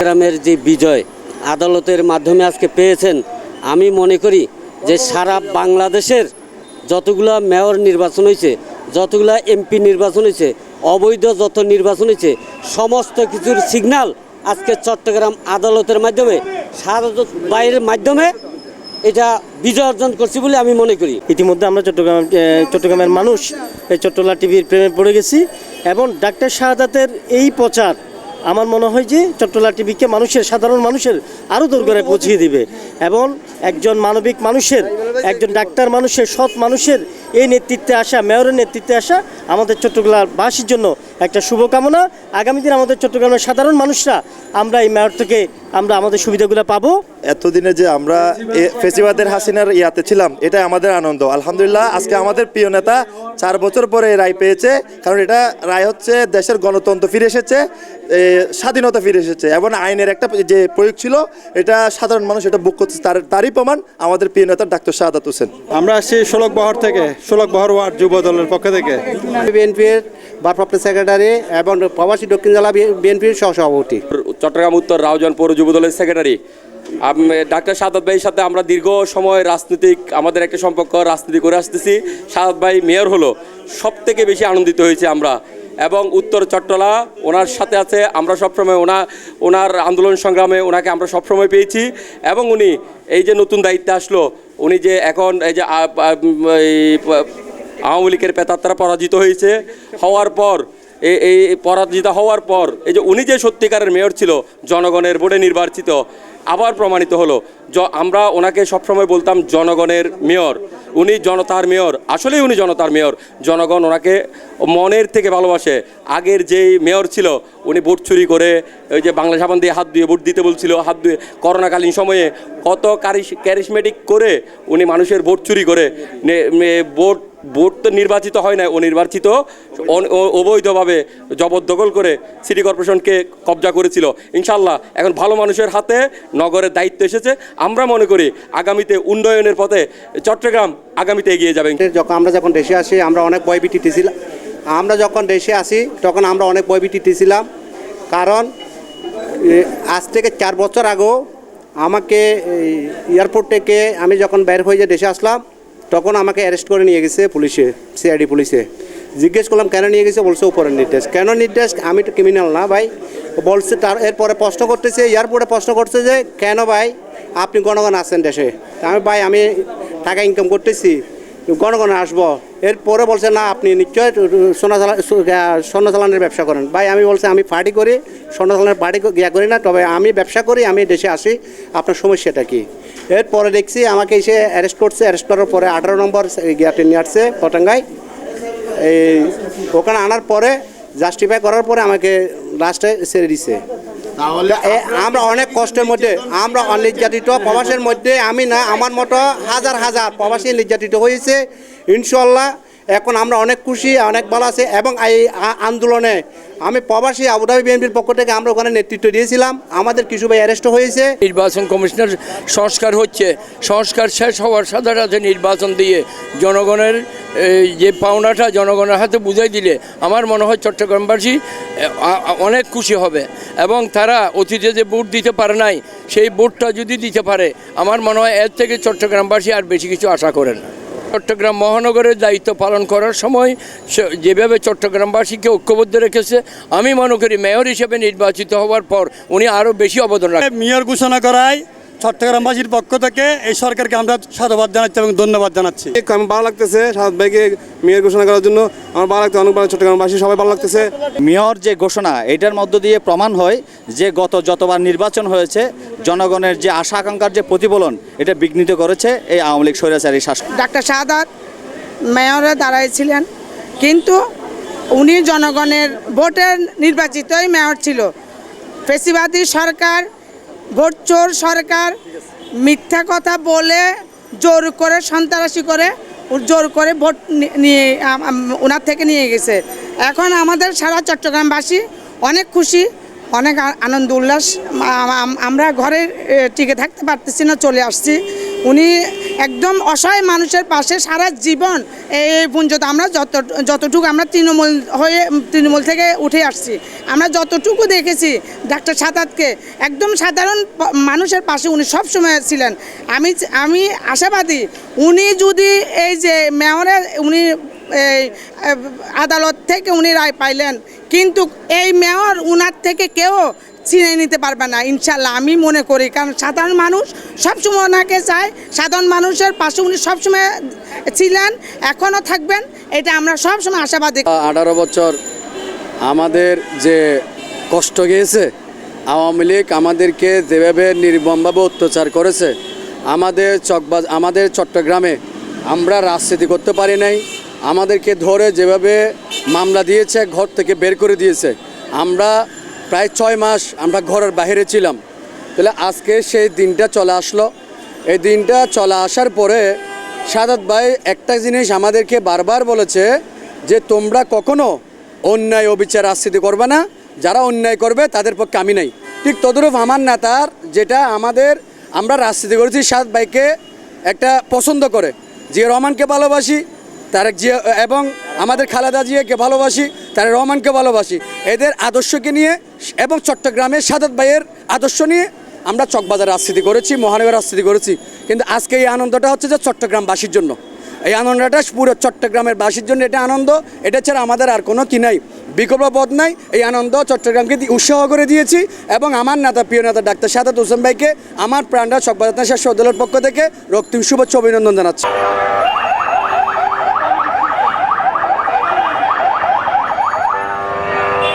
গ্রামের যে বিজয় আদালতের মাধ্যমে আজকে পেয়েছেন, আমি মনে করি যে সারা বাংলাদেশের যতগুলা মেয়র নির্বাচন হয়েছে, যতগুলা এমপি নির্বাচন হয়েছে, অবৈধ যত নির্বাচন হয়েছে, সমস্ত কিছুর সিগন্যাল আজকে চট্টগ্রাম আদালতের মাধ্যমে, সারা বাইরের মাধ্যমে এটা বিজয় অর্জন করছি বলে আমি মনে করি। ইতিমধ্যে আমরা চট্টগ্রাম চট্টগ্রামের মানুষ এই চট্টলা টিভির প্রেমে পড়ে গেছি এবং ডাক্তার শাহাদাতের এই প্রচার আমার মনে হয় যে চট্টলা টিভিকে মানুষের, সাধারণ মানুষের আরও দূর পৌঁছিয়ে দিবে এবং একজন মানবিক মানুষের, একজন ডাক্তার মানুষের, সৎ মানুষের এই নেতৃত্বে আসা, মেয়রের নেতৃত্বে আসা আমাদের চট্টগ্রামবাসীর জন্য একটা শুভকামনা। আগামী দিন আমাদের চট্টগ্রামের সাধারণ মানুষরা আমরা এই মেয়র থেকে আমরা আমাদের সুবিধাগুলো পাবো। এতদিনে যে আমরা ফেসিবাদের হাসিনার ইয়াতে ছিলাম এটা আমাদের আনন্দ। আলহামদুলিল্লাহ আজকে আমাদের প্রিয় নেতা চার বছর পরে রায় পেয়েছে কারণ এটা রায় হচ্ছে দেশের গণতন্ত্র ফিরে এসেছে স্বাধীনতা ফিরে এসেছে এবং আইনের একটা যে প্রয়োগ ছিল এটা সাধারণ মানুষ এটা বুক করছে তার তারই প্রমাণ আমাদের প্রিয় নেতা ডাক্তার শাহাদাত হোসেন। আমরা আসছি ষোলক বহর থেকে ষোলক বহর ওয়ার্ড যুব দলের পক্ষ থেকে। বিএনপির ভারপ্রাপ্ত সেক্রেটারি এবং প্রবাসী দক্ষিণ জেলা বিএনপির সহসভাপতি। চট্টগ্রাম উত্তর রাউজান পৌর যুব দলের সেক্রেটারি ডাক্তার সাদাত ভাইয়ের সাথে আমরা দীর্ঘ সময় রাজনৈতিক, আমাদের একটা সম্পর্ক রাজনীতি করে আসতেছি। সাদাত ভাই মেয়র হলো। সব থেকে বেশি আনন্দিত হয়েছে আমরা। এবং উত্তর চট্টলা, ওনার সাথে আছে, আমরা সবসময় ওনা, ওনার আন্দোলন সংগ্রামে ওনাকে আমরা সবসময় পেয়েছি। এবং উনি এই যে নতুন দায়িত্বে আসলো, উনি যে এখন এই যে আওয়ামী লীগের পেতাত্তারা পরাজিত হয়েছে। হওয়ার পর এই পরাজিত হওয়ার পর, এই যে উনি যে সত্যিকারের মেয়র ছিল, জনগণের বোর্ডে নির্বাচিত, আবার প্রমাণিত হলো। আমরা ওনাকে সবসময় বলতাম জনগণের মেয়র। উনি জনতার মেয়র। আসলেই উনি জনতার মেয়র। জনগণ ওনাকে মনের থেকে ভালোবাসে। আগের যেই মেয়র ছিল, উনি ভোট চুরি করে ওই যে বাংলা সাবান দিয়ে হাত ধুয়ে ভোট দিতে বলছিল, হাত ধুয়ে করোনাকালীন সময়ে। কত ক্যারিসমেটিক করে উনি মানুষের ভোট চুরি করে ভোট ভোট তো নির্বাচিত হয় না অনির্বাচিত। অবৈধভাবে জবরদখল করে সিটি কর্পোরেশনকে কবজা করেছিল। ইনশাল্লাহ এখন ভালো মানুষের হাতে নগরের দায়িত্ব এসেছে। আমরা মনে করি আগামীতে উন্নয়নের পথে চট্টগ্রাম আগামীতে এগিয়ে যাবে। যখন আমরা যখন দেশে আসি, আমরা অনেক বয়বিটিতে ছিলাম আমরা যখন দেশে আসি, তখন আমরা অনেক বয়বিটিতে ছিলাম কারণ আজ থেকে চার বছর আগেও আমাকে এয়ারপোর্ট থেকে আমি যখন বের হয়ে যে দেশে আসলাম তখন আমাকে অ্যারেস্ট করে নিয়ে গেছে পুলিশে সিআইডি পুলিশে। জিজ্ঞেস করলাম, কেন নিয়ে গেছে? বলছে, উপরের নির্দেশ। কেন নির্দেশ? আমি তো ক্রিমিনাল না ভাই। বলছে, তার এরপরে প্রশ্ন করতেছে, এয়ারপোর্টে প্রশ্ন করছে যে, কেন ভাই? আপনি গণগণ আছেন দেশে? আমি, ভাই, আমি টাকা ইনকাম করতেছি। গণগণ আসব। এরপরে বলছে, না, আপনি নিশ্চয় সোনা স্বর্ণ চালানের ব্যবসা করেন। ভাই, আমি বলছি, আমি পার্টি করি, স্বর্ণ চালানের পার্টি ইয়া করি না, তবে আমি ব্যবসা করি, আমি দেশে আসি, আপনার সমস্যাটা কি? এরপরে দেখছি, আমাকে এসে অ্যারেস্ট করছে অ্যারেস্ট করার পরে আঠারো নম্বর ইয়াতে নিয়ে আসছে পটাঙ্গায়। এই, ওখানে আনার পরে জাস্টিফাই করার পরে আমাকে লাস্টে ছেড়ে দিছে। এ, আমরা অনেক কষ্টের মধ্যে আমরা নির্যাতিত প্রবাসের মধ্যে আমি না আমার মতো হাজার হাজার প্রবাসী নির্যাতিত হয়েছে। ইনশাল্লাহ এখন আমরা অনেক খুশি, অনেক ভালো আছে এবং এই আন্দোলনে আমি প্রবাসী আবুধাবি বিএনপির পক্ষ থেকে আমরা ওখানে নেতৃত্ব দিয়েছিলাম। আমাদের কিছু ভাই অ্যারেস্ট হয়েছে। নির্বাচন কমিশনের সংস্কার হচ্ছে। সংস্কার শেষ হওয়ার সাথে সাথে নির্বাচন দিয়ে জনগণের যে পাওনাটা জনগণের হাতে বুঝাই দিলে আমার মনে হয় চট্টগ্রামবাসী অনেক খুশি হবে এবং তারা অতীতে যে ভোট দিতে পারে নাই, সেই ভোটটা যদি দিতে পারে, আমার মনে হয় এর থেকে চট্টগ্রামবাসী আর বেশি কিছু আশা করেন না। চট্টগ্রাম মহানগরের দায়িত্ব পালন করার সময় যেভাবে চট্টগ্রামবাসীকে ঐক্যবদ্ধ রেখেছে, আমি মনে করি মেয়র হিসেবে নির্বাচিত হওয়ার পর উনি আরও বেশি অবদান রাখেন। মেয়র ঘোষণা করায় চট্টগ্রামবাসীর পক্ষ থেকে এই সরকারকে আমরা সাধুবাদ জানাচ্ছি এবং ধন্যবাদ জানাচ্ছি। আমি ভালো লাগতেছে সাদ ভাইকে মেয়র ঘোষণা করার জন্য। আমার ভালো লাগছে অনেক ভালো চট্টগ্রামবাসী সবাই ভালো লাগতেছে। মেয়র যে ঘোষণা এটার মধ্য দিয়ে প্রমাণ হয় যে গত যতবার নির্বাচন হয়েছে জনগণের যে আশা আকাঙ্ক্ষার যে প্রতিফলন এটা বিঘ্নিত করেছে এই আওয়ামী লীগ স্বৈরাচারী শাসন ডাক্তার শাহাদাত মেয়রে দাঁড়াইছিলেন কিন্তু উনি জনগণের ভোটের নির্বাচিতই মেয়র ছিল। ফেসিবাদী সরকার ভোট চোর সরকার মিথ্যা কথা বলে জোর করে সন্ত্রাসী করে জোর করে ভোট নিয়ে ওনার থেকে নিয়ে গেছে। এখন আমাদের সারা চট্টগ্রামবাসী অনেক খুশি, অনেক আনন্দ, উল্লাস, আম- আম- আমরা ঘরে টিকে থাকতে পারতেছি না, চলে আসছি। উনি একদম অসহায় মানুষের পাশে সারা জীবন এই পর্যন্ত আমরা যত যতটুকু আমরা তৃণমূল হয়ে, তৃণমূল থেকে উঠে আসছি, আমরা যতটুকু দেখেছি ডাক্তার সাদাতকে, একদম সাধারণ মানুষের পাশে উনি সবসময় ছিলেন। আমি আমি আশাবাদী, উনি যদি এই যে মেয়রের উনি এই আদালত থেকে উনি রায় পাইলেন, কিন্তু এই মেয়র উনার থেকে কেউ চিনে নিতে পারবে না, ইনশাল্লাহ আমি মনে করি। কারণ সাধারণ মানুষ সবসময় ওনাকে চায়, সাধারণ মানুষের পাশে উনি সবসময় ছিলেন, এখনও থাকবেন, এটা আমরা সবসময় আশাবাদী। আঠারো বছর আমাদের যে কষ্ট গিয়েছে, আওয়ামী লীগ আমাদেরকে যেভাবে নির্মমভাবে অত্যাচার করেছে, আমাদের চকবাজ, আমাদের চট্টগ্রামে আমরা রাজনীতি করতে পারি নাই, আমাদেরকে ধরে যেভাবে মামলা দিয়েছে, ঘর থেকে বের করে দিয়েছে, আমরা প্রায় ছয় মাস আমরা ঘরের বাইরে ছিলাম। তাহলে আজকে সেই দিনটা চলে আসলো। এই দিনটা চলে আসার পরে সাদাত ভাই একটা জিনিস আমাদেরকে বারবার বলেছে যে, তোমরা কখনো অন্যায় অবিচার রাজনীতি করবে না। যারা অন্যায় করবে তাদের পক্ষে আমি নাই। ঠিক তদরূপ আমার নেতার যেটা আমাদের আমরা রাজনীতি করেছি সাদ ভাইকে একটা পছন্দ করে। যে রহমানকে ভালোবাসি তারেক জিয়া, এবং আমাদের খালেদা জিয়াকে ভালোবাসি, তারেক রহমানকে ভালোবাসি। এদের আদর্শকে নিয়ে এবং চট্টগ্রামের সাদাত ভাইয়ের আদর্শ নিয়ে আমরা চকবাজার রাজনীতি করেছি, মহানগর রাজনীতি করেছি। কিন্তু আজকে এই আনন্দটা হচ্ছে যে চট্টগ্রামবাসীর জন্য। এই আনন্দটা পুরো চট্টগ্রামের বাসীর জন্য এটা আনন্দ, এটা ছাড়া আমাদের আর কোনো কি নাই। বিকল্প পথ নাই, এই আনন্দ চট্টগ্রামকে উৎসাহ করে দিয়েছি। এবং আমার নেতা, প্রিয় নেতা ডাক্তার সাদাত হোসেন ভাইকে, আমার প্রাণরা চকবাজার শেষ পক্ষ থেকে রক্তিম শুভেচ্ছা, অভিনন্দন জানাচ্ছি।